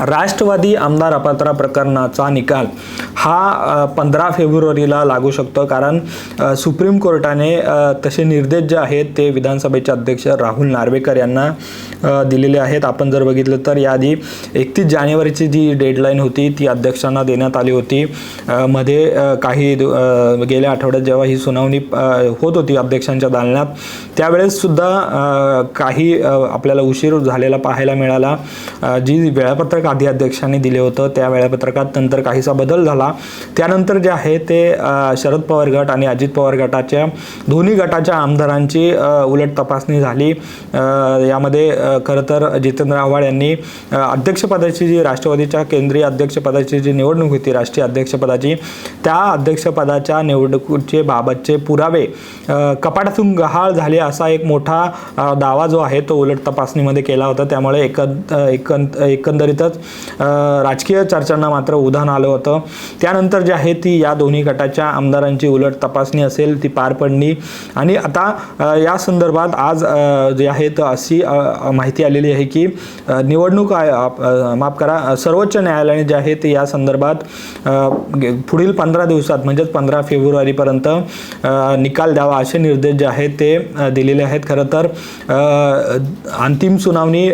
राष्ट्रवादी आमदार अपात्रा प्रकरणाचा निकाल हा पंधरा फेब्रुवारीला लागू शकतो. कारण सुप्रीम कोर्टाने तसे निर्देश जे आहेत ते विधानसभेचे अध्यक्ष राहुल नार्वेकर यांना दिलेले आहेत. आपण जर बघितलं तर याआधी एकतीस जानेवारीची जी डेडलाईन होती ती अध्यक्षांना देण्यात आली होती. मध्ये काही गेल्या आठवड्यात जेव्हा ही सुनावणी होत होती अध्यक्षांच्या दालनात त्यावेळेससुद्धा काही आपल्याला उशीर झालेला पाहायला मिळाला. जी वेळापत्रक आधी अध्यक्षांनी दिले होतं त्या वेळापत्रकात नंतर काहीसा बदल झाला. त्यानंतर जे आहे ते शरद पवार गट आणि अजित पवार गटाच्या दोन्ही गटाच्या आमदारांची उलट तपासणी झाली. यामध्ये खरं तर जितेंद्र आव्हाड यांनी अध्यक्षपदाची जी राष्ट्रवादीच्या केंद्रीय अध्यक्षपदाची जी निवडणूक होती राष्ट्रीय अध्यक्षपदाची त्या अध्यक्षपदाच्या निवडणुकीचे बाबतचे पुरावे कपाटातून गहाळ झाले असा एक मोठा दावा जो आहे तो उलट तपासणीमध्ये केला होता. त्यामुळे एकंद एकंदरीतच राजकीय चर्चांना मात्र उधाण आलं होतं. त्यानंतर जे आहे ती या दोन्ही गटाच्या आमदारांची उलट तपासणी असेल ती पार पडली. आणि आता या संदर्भात आज जे आहे तर अशी माहिती आलेली आहे की निवडणूक आय- माफ करा सर्वोच्च न्यायालयाने जे आहे ते या संदर्भात गे- पुढील पंधरा दिवसात म्हणजेच पंधरा फेब्रुवारीपर्यंत निकाल द्यावा असे निर्देश जे आहेत ते दिलेले आहेत. खरं तर अंतिम सुनावणी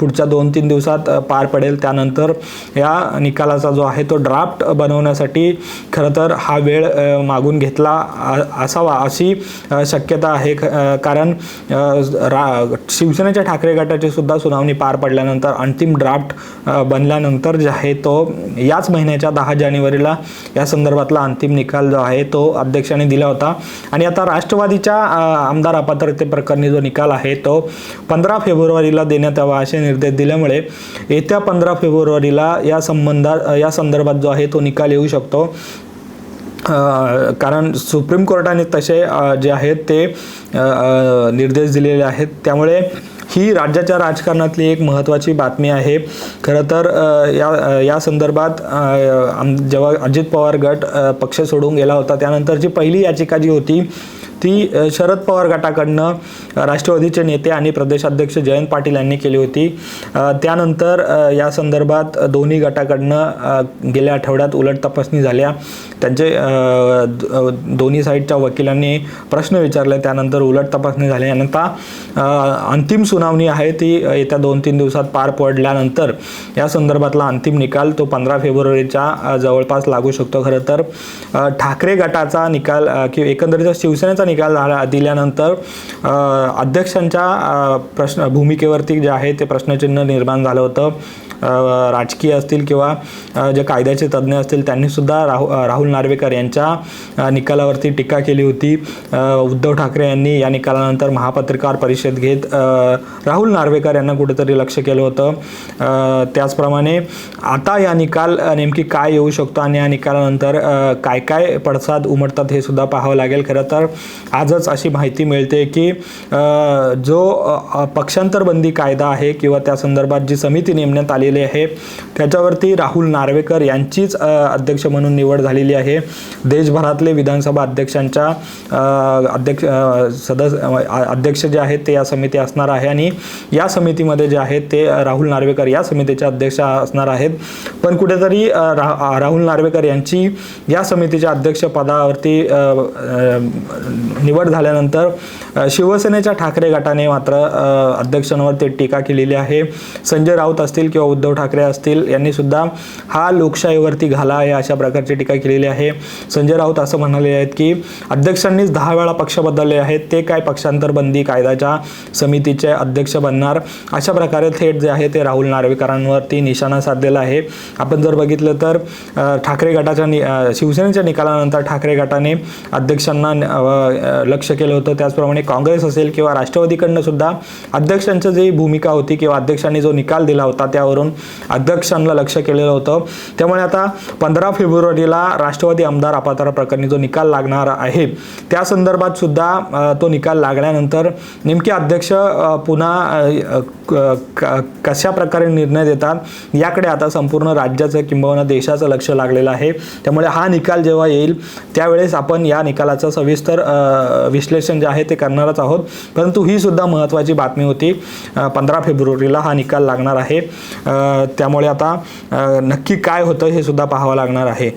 पुढच्या दोन तीन दिवसात पार पडेल. त्यानंतर या निकालाचा जो आहे तो ड्राफ्ट बनवण्यासाठी खरं तर हा वेळ मागून घेतला असावा अशी शक्यता आहे. ख- कारण रा शिवसेनेच्या ठाकरे गटाची सुद्धा सुनावणी पार पडल्यानंतर अंतिम ड्राफ्ट बनल्यानंतर जे आहे तो याच महिन्याच्या दहा जानेवारीला या संदर्भातला अंतिम निकाल जो आहे तो अध्यक्षांनी दिला होता. आणि आता राष्ट्रवादीच्या आमदार अपात्रते प्रकरणी जो निकाल आहे तो पंधरा फेब्रुवारीला देण्यात यावा असे निर्देश दिल्यामुळे येत्या पंधरा फेब्रुवारीला या संबंधात या संदर्भात जो आहे तो निकाल येऊ शकतो. कारण सुप्रीम कोर्टाने तसे जे आहेत ते निर्देश दिलेले आहेत. त्यामुळे ही राज्याच्या राजकारणातली एक महत्त्वाची बातमी आहे. खरं तर या या संदर्भात आम- जेव्हा अजित पवार गट पक्ष सोडून गेला होता त्यानंतरची पहिली याचिका जी होती ती शरद पवार गटाकडनं राष्ट्रवादीचे नेते आणि प्रदेशाध्यक्ष जयंत पाटील यांनी केली होती. त्यानंतर या संदर्भात दोन्ही गटाकडनं गेल्या आठवड्यात उलट तपासणी झाल्या. त्यांचे दोन्ही साईडच्या वकिलांनी प्रश्न विचारले त्यानंतर उलट तपासणी झाली आणि आता अंतिम सुनावणी आहे ती येत्या दोन तीन दिवसात पार पडल्यानंतर. या संदर्भातला अंतिम निकाल तो पंधरा फेब्रुवारीच्या जवळपास लागू शकतो. खरं तर ठाकरे गटाचा निकाल किंवा एकंदरीत शिवसेनेचा निकाल झाला दिल्यानंतर अध्यक्षांच्या प्रश्न भूमिकेवरती जे आहे ते प्रश्नचिन्ह निर्माण झालं होतं. राजकीय असतील किंवा जे कायद्याचे तज्ज्ञ असतील त्यांनी सुद्धा राहु राहुल नार्वेकर यांच्या निकालावरती टीका केली होती. उद्धव ठाकरे यांनी या निकालानंतर महापत्रकार परिषद घेत राहुल नार्वेकर यांना कुठेतरी लक्ष केलं होतं. त्याचप्रमाणे आता या निकाल नेमकी काय येऊ शकतो आणि या निकालानंतर काय काय पडसाद उमटतात हे सुद्धा पाहावं लागेल. खरं तर आजच अशी माहिती मिळते की जो पक्षांतरबंदी पक्षांतर बंदी कायदा आहे किंवा त्या संदर्भात जी समिती नेमण्यात आली झालेले आहे त्याच्यावरती राहुल नार्वेकर यांचीच अध्यक्ष म्हणून निवड झालेली आहे. देशभरातले विधानसभा अध्यक्षांच्या अध्यक्ष सदस्य अध्यक्ष जे आहेत ते या समिती असणार आहे आणि या समितीमध्ये जे आहेत ते राहुल नार्वेकर या समितीचे अध्यक्ष असणार आहेत. पण कुठेतरी रा राहुल नार्वेकर यांची या समितीच्या अध्यक्षपदावरती निवड झाल्यानंतर शिवसेनेच्या ठाकरे गटाने मात्र अध्यक्षांवर ते टीका केलेली आहे. संजय राऊत असतील किंवा उद्धव ठाकरे असतील यांनी सुद्धा हा लोकशाहीवरती घाला आहे अशा प्रकारची टीका केलेली आहे. संजय राऊत असं म्हणाले आहेत की अध्यक्षांनीच दहा वेळा पक्ष बदलले आहेत ते काय पक्षांतर बंदी कायद्याच्या समितीचे अध्यक्ष बनणार? अशा प्रकारे थेट जे आहे ते राहुल नार्वेकरांवरती निशाणा साधलेला आहे. आपण जर बघितलं तर ठाकरे गटाच्या नि शिवसेनेच्या निकालानंतर ठाकरे गटाने अध्यक्षांना लक्ष केलं होतं. त्याचप्रमाणे काँग्रेस असेल किंवा राष्ट्रवादीकडनं सुद्धा अध्यक्षांचं जी भूमिका होती किंवा अध्यक्षांनी जो निकाल दिला होता त्यावरून अध्यक्षांना लक्ष केलेलं होतं. त्यामुळे आता पंधरा फेब्रुवारीला राष्ट्रवादी आमदार अपात्र प्रकरणी जो निकाल लागणार आहे त्या संदर्भात सुद्धा तो निकाल लागल्यानंतर नेमके अध्यक्ष पुन्हा क- कशा प्रकारे निर्णय देतात याकडे आता संपूर्ण राज्याचं किंबहुना देशाचं लक्ष लागलेलं आहे. त्यामुळे हा निकाल जेव्हा येईल त्यावेळेस आपण या निकालाचं सविस्तर विश्लेषण जे आहे ते करणारच आहोत. परंतु ही सुद्धा महत्त्वाची बातमी होती पंधरा फेब्रुवारीला हा निकाल लागणार आहे. त्यामुळे आता नक्की काय होतं हे सुद्धा पाहावं लागणार आहे.